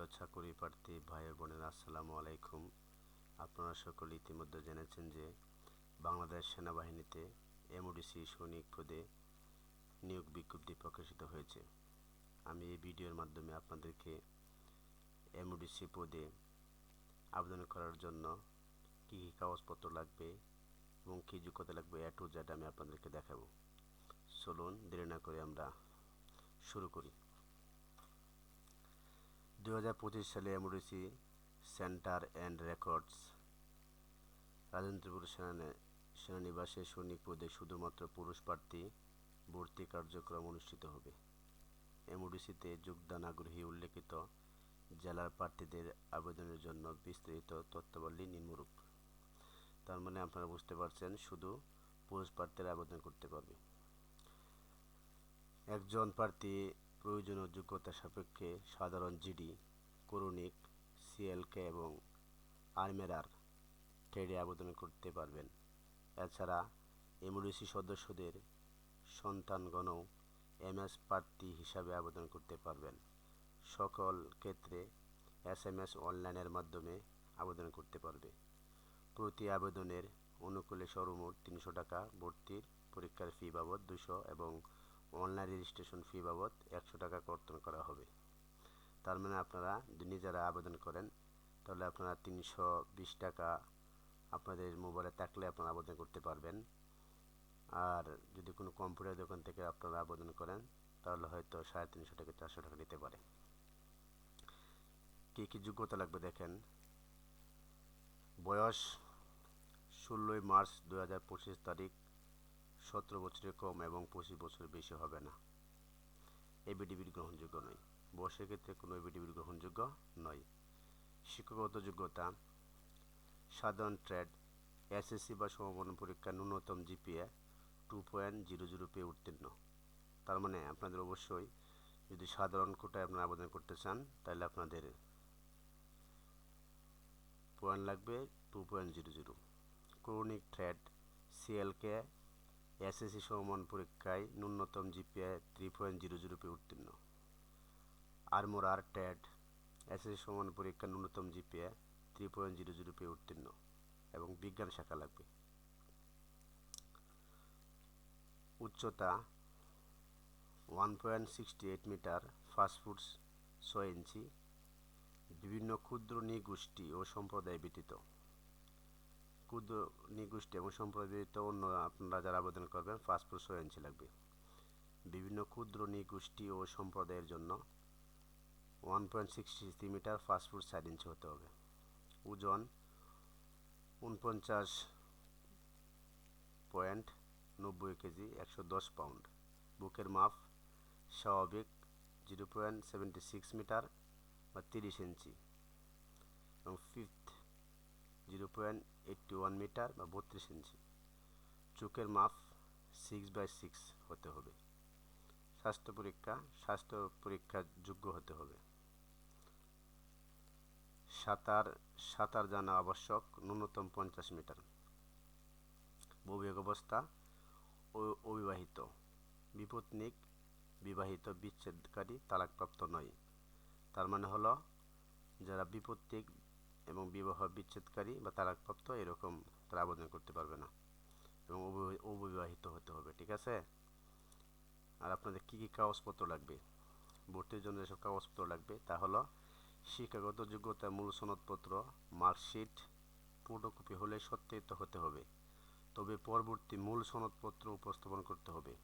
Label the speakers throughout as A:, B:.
A: প্রিয় চাকরি প্রার্থী, ভাই বোনেরা, আসসালামু আলাইকুম। আপনারা সকলে ইতিমধ্যে জেনেছেন যে বাংলাদেশ সেনাবাহিনীতে এমওডিসি সৈনিক পদে নিয়োগ বিজ্ঞপ্তি প্রকাশিত হয়েছে। আমি এই ভিডিওর মাধ্যমে আপনাদেরকে এমওডিসি পদে আবেদন করার জন্য কী কী কাগজপত্র লাগবে এবং কী যোগ্যতা লাগবে এ টু আমি আপনাদেরকে দেখাবো। চলুন দেরি না করে আমরা শুরু করি। দু হাজার পঁচিশ সালে MODC centre and records Rajendrapur সেনা সেনানিবাসে সৈনিক পদে শুধুমাত্র পুরুষ প্রার্থী ভর্তি কার্যক্রম অনুষ্ঠিত হবে। এমওডিসিতে যোগদান আগ্রহী উল্লেখিত জেলার প্রার্থীদের আবেদনের জন্য বিস্তারিত তথ্যাবলী নিম্নরূপ। তার মানে আপনারা বুঝতে পারছেন, শুধু পুরুষ প্রার্থীরা আবেদন করতে পারবে। একজন প্রার্থী প্রয়োজনীয় যোগ্যতা সাপেক্ষে সাধারণ জিডি, করণিক সিএলকে এবং আর্মেরার ট্রেডে আবেদন করতে পারবেন। এছাড়া এমডিসি সদস্যদের সন্তানগণও এমএস প্রার্থী হিসাবে আবেদন করতে পারবেন। সকল ক্ষেত্রে এস এম এস অনলাইনের মাধ্যমে আবেদন করতে পারবে। প্রতি আবেদনের অনুকূলে সর্বমোট তিনশো টাকা ভর্তির পরীক্ষার ফি বাবদ দুশো এবং অনলাইন রেজিস্ট্রেশন ফি বাবদ একশো টাকা কর্তন করা হবে। তার মানে আপনারা যদি নিজেরা আবেদন করেন, তাহলে আপনারা তিনশো বিশ টাকা আপনাদের মোবাইলে থাকলে আপনারা আবেদন করতে পারবেন। আর যদি কোনো কম্পিউটার দোকান থেকে আপনারা আবেদন করেন, তাহলে হয়তো সাড়ে তিনশো থেকে চারশো টাকা নিতে পারে। কী কী যোগ্যতা লাগবে দেখেন। বয়স ষোলোই মার্চ দু হাজার পঁচিশ তারিখ সতেরো বছরের কম এবং পঁচিশ বছরের বেশি হবে না। এবিডিবির গ্রহণযোগ্য নয়। বয়সের ক্ষেত্রে কোনো এবিডিবির গ্রহণযোগ্য নয়। শিক্ষাগত যোগ্যতা, সাধারণ ট্রেড, এসএসসি বা সমমান্য পরীক্ষা ন্যূনতম GPA two point zero zero পেয়ে উত্তীর্ণ। তার মানে আপনাদের অবশ্যই যদি সাধারণ কোটায় আপনারা আবেদন করতে চান, তাহলে আপনাদের পয়েন্ট লাগবে টু পয়েন্ট জিরো জিরো। ক্রনিক ট্রেড, সিএলকে এসএসসি সমমান পরীক্ষায় ন্যূনতম GPA three point zero zero পেয়ে উত্তীর্ণ। আরমোরার ট্রেড এসএসসি সমান পরীক্ষা ন্যূনতম GPA three point zero zero উত্তীর্ণ এবং বিজ্ঞান শাখা লাগবে। উচ্চতা one point sixty eight metre fast ফুডস ছয় ইঞ্চি। বিভিন্ন ক্ষুদ্র নিগোষ্ঠী ও সম্প্রদায় ব্যতীত। ক্ষুদ্র নিগোষ্ঠী এবং সম্প্রদায়িত অন্য আপনারা যারা আবেদন করবেন পাসপোর্ট ছয় ইঞ্চি লাগবে। বিভিন্ন ক্ষুদ্র নিগোষ্ঠী ও সম্প্রদায়ের জন্য ওয়ান পয়েন্ট সিক্সটি মিটার ফাস্টফুড সাইড ইঞ্চি হতে হবে। ওজন উনপঞ্চাশ পয়েন্ট নব্বই কেজি, একশো দশ পাউন্ড বুকের মাপ স্বাভাবিক zero point seventy six metre বা তিরিশ ইঞ্চি এবং fifth zero point eighty one metre বা বত্রিশ ইঞ্চি চোখের মাপ সিক্স বাই সিক্স হতে হবে। স্বাস্থ্য পরীক্ষা, স্বাস্থ্য পরীক্ষার যোগ্য হতে হবে। সাঁতার সাঁতার জানা আবশ্যক, ন্যূনতম পঞ্চাশ মিটার বৈবাহিক অবস্থা অবিবাহিত। বিপত্নিক, বিবাহিত বিচ্ছেদকারী তালাকপ্রাপ্ত নয়। তার মানে হলো, যারা বিপত্তিক এবং বিবাহ বিচ্ছেদকারী বা তালাকপ্রাপ্ত এরকম তারা আবেদন করতে পারবে না এবং অবিবাহিত হতে হবে, ঠিক আছে? আর আপনাদের কী কী কাগজপত্র লাগবে? ভর্তির জন্য যেসব কাগজপত্র লাগবে, তা হলো শিক্ষাগত যোগ্যতা, মূল সনদপত্র, মার্কশিট, ফটোকপি হলে সত্যায়িত হতে হবে। তবে পরবর্তী মূল সনদপত্র উপস্থাপন করতে হবে।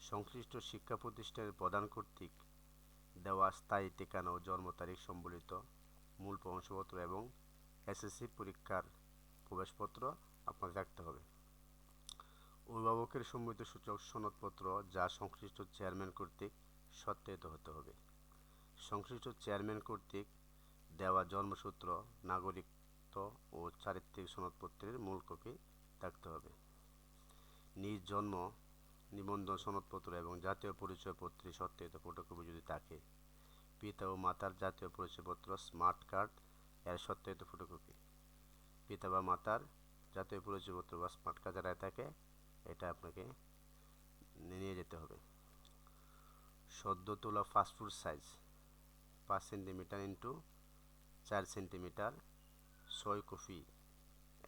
A: সংশ্লিষ্ট শিক্ষা প্রতিষ্ঠানের প্রধান কর্তৃক দেওয়া স্থায়ী ঠিকানা ও জন্ম তারিখ সম্বলিত মূল প্রমাণপত্র এবং এসএসসি পরীক্ষার প্রবেশপত্র আপনাকে রাখতে হবে। অভিভাবকের সম্মিলিত সূচক সনদপত্র যা সংশ্লিষ্ট চেয়ারম্যান কর্তৃক সত্যায়িত হতে হবে। সংশ্লিষ্ট চেয়ারম্যান কর্তৃক দেওয়া জন্মসূত্র, নাগরিকত্ব ও চারিত্রিক সনদপত্রের মূল কপি থাকতে হবে। নিজ জন্ম, নিবন্ধন সনদপত্র এবং জাতীয় পরিচয়পত্রের সত্যায়িত ফটোকপি যদি থাকে পিতা ও মাতার জাতীয় পরিচয়পত্র, স্মার্ট কার্ড, এর সত্যায়িত ফটোকপি পিতা বা মাতার জাতীয় পরিচয়পত্র বা স্মার্ট কার্ড যারা থাকে, এটা আপনাকে নিয়ে যেতে হবে। সদ্য তোলা ফাস্টফুড সাইজ পাঁচ সেন্টিমিটার ইন্টু চার সেন্টিমিটার ছয় কপি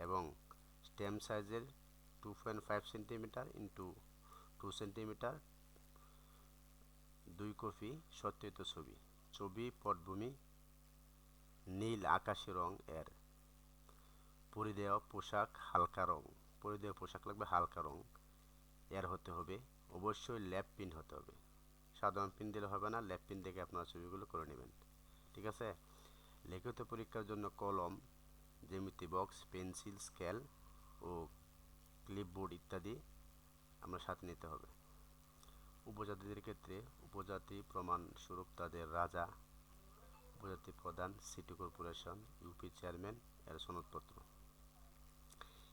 A: এবং স্টেম সাইজের two point five centimetre into two centimetre দুই কপি সত্যিত ছবি। ছবি পটভূমি, নীল আকাশি রং এর। পরিধেয় পোশাক হালকা রং। পরিধেয় পোশাক লাগবে হালকা রং। এর হতে হবে, অবশ্যই ল্যাপ পিন হতে হবে। সাধারণ পিন দিলে হবে না, ল্যাপ পিন দেখে আপনার ছবিগুলো করে নেবেন। ঠিক আছে? লিখিত পরীক্ষার জন্য কলম, জ্যামিতি বক্স, পেন্সিল, স্কেল ও ক্লিপবোর্ড ইত্যাদি আমরা সাথে নিতে হবে। উপজাতিদের ক্ষেত্রে উপজাতি প্রমাণ স্বরূপ তাদের রাজা, উপজাতি প্রধান সিটি কর্পোরেশন, ইউপি চেয়ারম্যান, এর সনদপত্র।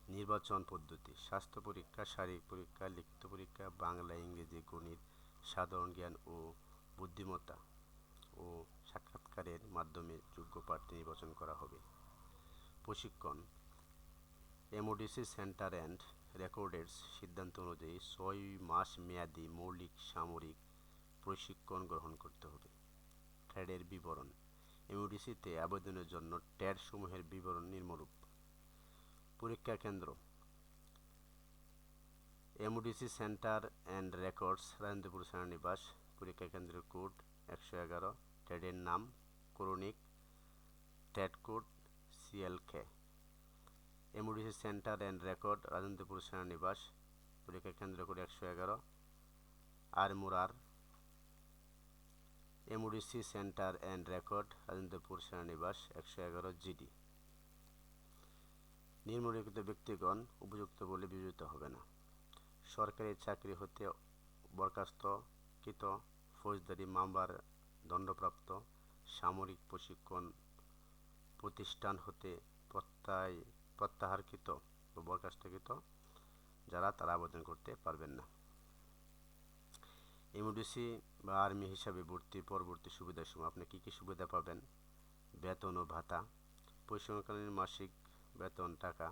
A: নির্বাচন পদ্ধতি, স্বাস্থ্য পরীক্ষা, শারীরিক পরীক্ষা, লিখিত পরীক্ষা, বাংলা, ইংরেজি, গণিত, সাধারণ জ্ঞান ও বুদ্ধিমত্তা ও সাক্ষাৎকারের মাধ্যমে যোগ্য প্রার্থী নির্বাচন করা হবে। প্রশিক্ষণ, এমওডিসি সেন্টার অ্যান্ড রেকর্ডের সিদ্ধান্ত অনুযায়ী ছয় মাস মেয়াদি মৌলিক সামরিক প্রশিক্ষণ গ্রহণ করতে হবে। ট্রেডের বিবরণ। এমওডিসিতে আবেদনের জন্য ট্যাড সমূহের বিবরণ নিম্নরূপ। পরীক্ষা কেন্দ্র। MODC centre and records, Rajendrapur সেনানিবাস পরীক্ষা কেন্দ্রের কোড একশো এগারো ট্রেডের নাম করণিক Tad code CLK. MODC centre and record, Rajendrapur সেনানিবাস পরীক্ষা কেন্দ্র কোড একশো এগারো armourer MODC centre and record Rajendrapur সেনানিবাস একশো এগারো জিডি নিম্নলিখিত ব্যক্তিগণ উপযুক্ত বলে বিবেচিত হবে না। সরকারি চাকরি হতে বরখাস্তকৃত ফৌজদারি মামলার দণ্ডপ্রাপ্ত সামরিক প্রশিক্ষণ প্রতিষ্ঠান হতে প্রত্যায়, প্রত্যাহারকৃত বা বরখাস্তকৃত যারা তারা আবেদন করতে পারবেন না। এমডিসি বা আর্মি হিসাবে ভর্তির পরবর্তী সুবিধার সময় আপনি কী কী সুবিধা পাবেন? বেতন ও ভাতা প্রশিক্ষণকালীন মাসিক বেতন টাকা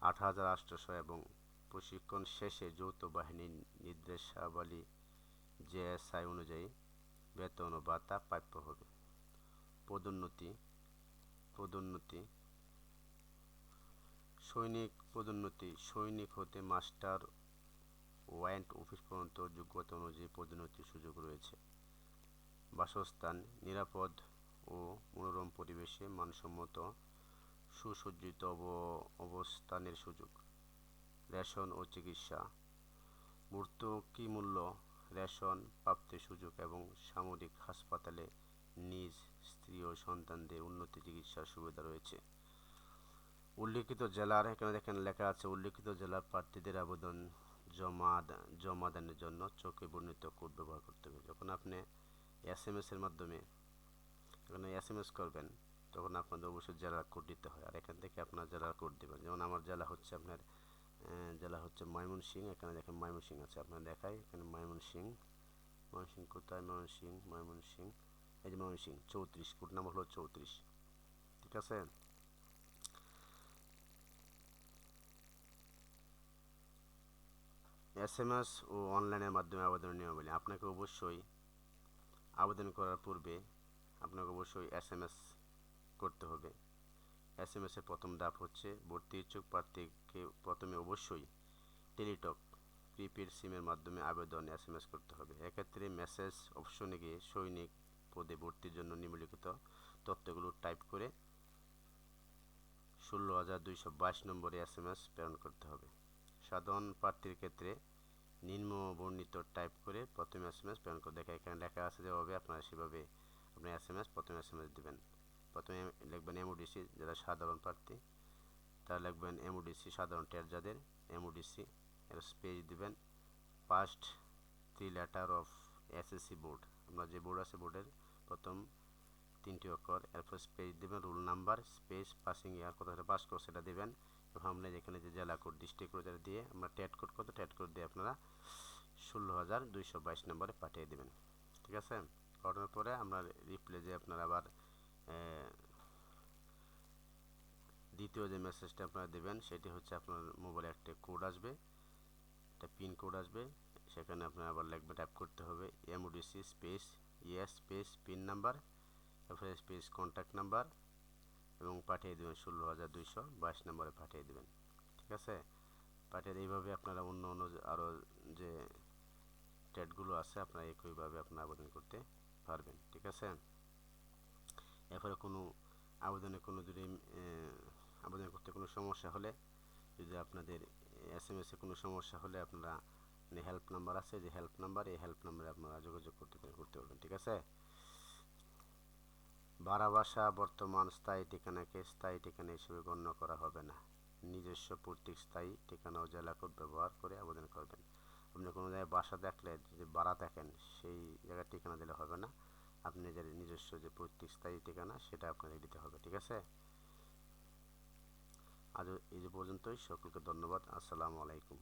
A: আট হাজার আটশোশো এবং প্রশিক্ষণ শেষে যৌথ বাহিনীর নির্দেশাবলী জেএসআই অনুযায়ী বেতন ও ভাতা প্রাপ্য হবে। পদোন্নতি পদোন্নতি, সৈনিক পদোন্নতি, সৈনিক হতে মাস্টার ওয়ারেন্ট অফিস পর্যন্ত যোগ্যতা অনুযায়ী পদোন্নতির সুযোগ রয়েছে। বাসস্থান নিরাপদ ও মনোরম পরিবেশে মানসম্মত সুসজ্জিত অবস্থানের সুযোগ। রেশন ও চিকিৎসা। ভর্তুকি মূল্য রেশন প্রাপ্তির সুযোগ এবং সামরিক হাসপাতালে নিজ স্ত্রী ও সন্তানদের উন্নতি চিকিৎসার সুবিধা রয়েছে। উল্লিখিত জেলার, এখানে দেখেন লেখা আছে, উল্লিখিত জেলার প্রার্থীদের আবেদন জমা দানের জন্য চোখে বর্ণিত কোড ব্যবহার করতে হবে। যখন আপনি এস এম এসের মাধ্যমে এখানে এস এম এস করবেন, তখন আপনাদের অবশ্যই জেলার কোড দিতে হয়। আর এখান থেকে আপনার জেলার কোড দেবেন। যেমন আমার জেলা হচ্ছে আপনার জেলা হচ্ছে ময়মনসিং এখানে দেখেন ময়মনসিং আছে। আপনার দেখায় এখানে ময়মনসিং ময়মনসিং কোথায়? ময়মনসিং ময়মনসিং এই যে ময়মনসিং চৌত্রিশ, কোড নাম্বার হলো চৌত্রিশ। ঠিক আছে? এস এম এস ও অনলাইনের মাধ্যমে আবেদনের নিয়মাবলী আপনাকে অবশ্যই আবেদন করার পূর্বে আপনাকে অবশ্যই এস এম এস করতে হবে। এস এম এসের প্রথম ধাপ হচ্ছে ভর্তি ইচ্ছুক প্রার্থীকে প্রথমে অবশ্যই টেলিটক প্রিপেড সিমের মাধ্যমে আবেদন এস এম এস করতে হবে। এক্ষেত্রে মেসেজ অপশনে গিয়ে সৈনিক পদে ভর্তির জন্য নিম্নলিখিত তথ্যগুলো টাইপ করে ষোলো হাজার দুইশো বাইশ নম্বরে এস এম এস প্রেরণ করতে হবে। সাধারণ প্রার্থীর ক্ষেত্রে নিম্ন বর্ণিত টাইপ করে প্রথমে এস এম এস প্রেরণ করে দেখা এখানে লেখা আছে যেভাবে আপনারা সেভাবে আপনি এস এম এস প্রথমে এস এম এস দেবেন। প্রথমে লিখবেন এমওডিসি যারা সাধারণ প্রার্থী, তারা লিখবেন এমওডিসি সাধারণ টের যাদের এমওডিসি এর স্পেস দিবেন। First three letter of SSC board আমরা যে বোর্ড আছে বোর্ডের প্রথম তিনটি অক্ষর, এরপর স্পেস দেবেন roll number space passing year কত পাস কোর্স সেটা দেবেন। আমরা যেখানে যে জেলা কোড ডিস্ট্রিক্ট কোড দিয়ে আমরা ট্যাট কোড, কত ট্যাট কোড দিয়ে আপনারা ষোলো হাজার দুইশো বাইশ নম্বরে পাঠিয়ে দেবেন। ঠিক আছে? পাঠানোর পরে আমরা রিপ্লে যে আপনারা আবার দ্বিতীয় যে মেসেজটা আপনারা দেবেন, সেটি হচ্ছে আপনার মোবাইলে একটা কোড আসবে, একটা পিন কোড আসবে, সেখানে আপনার আবার লিখবে টাইপ করতে হবে MODC space ES space pin number তারপরে স্পেস কন্ট্যাক্ট নাম্বার এবং পাঠিয়ে দেবেন ষোলো হাজার দুইশো, বাইশ নম্বরে পাঠিয়ে দেবেন। ঠিক আছে? পাঠিয়ে এইভাবে আপনারা অন্য অন্য আরও যে ট্রেডগুলো আছে, আপনারা একইভাবে আপনারা আবেদন করতে পারবেন। ঠিক আছে? এরপরে কোনো আবেদনে কোনো যদি আবেদন করতে কোনো সমস্যা হলে, যদি আপনাদের এস এম এসে কোনো সমস্যা হলে আপনারা হেল্প নাম্বার আছে, যে হেল্প নাম্বার এই হেল্প নাম্বারে আপনারা যোগাযোগ করতে করতে পারবেন। ঠিক আছে? বারাবাসা বর্তমান স্থায়ী ঠিকানাকে স্থায়ী ঠিকানা হিসেবে গণ্য করা হবে না। নিজস্ব প্রতীক স্থায়ী ঠিকানা ও জেলা কোড ব্যবহার করে আবেদন করবেন। আপনি কোনো জায়গায় বাসা দেখলে যদি বাড়া দেখেন, সেই জায়গার ঠিকানা দিলে হবে না। আপনি নিজের নিজস্ব যে প্রতীক স্থায়ী ঠিকানা, সেটা আপনাদের দিতে হবে, ঠিক আছে? আজ এই যে পর্যন্তই। সকলকে ধন্যবাদ। আসসালামু আলাইকুম।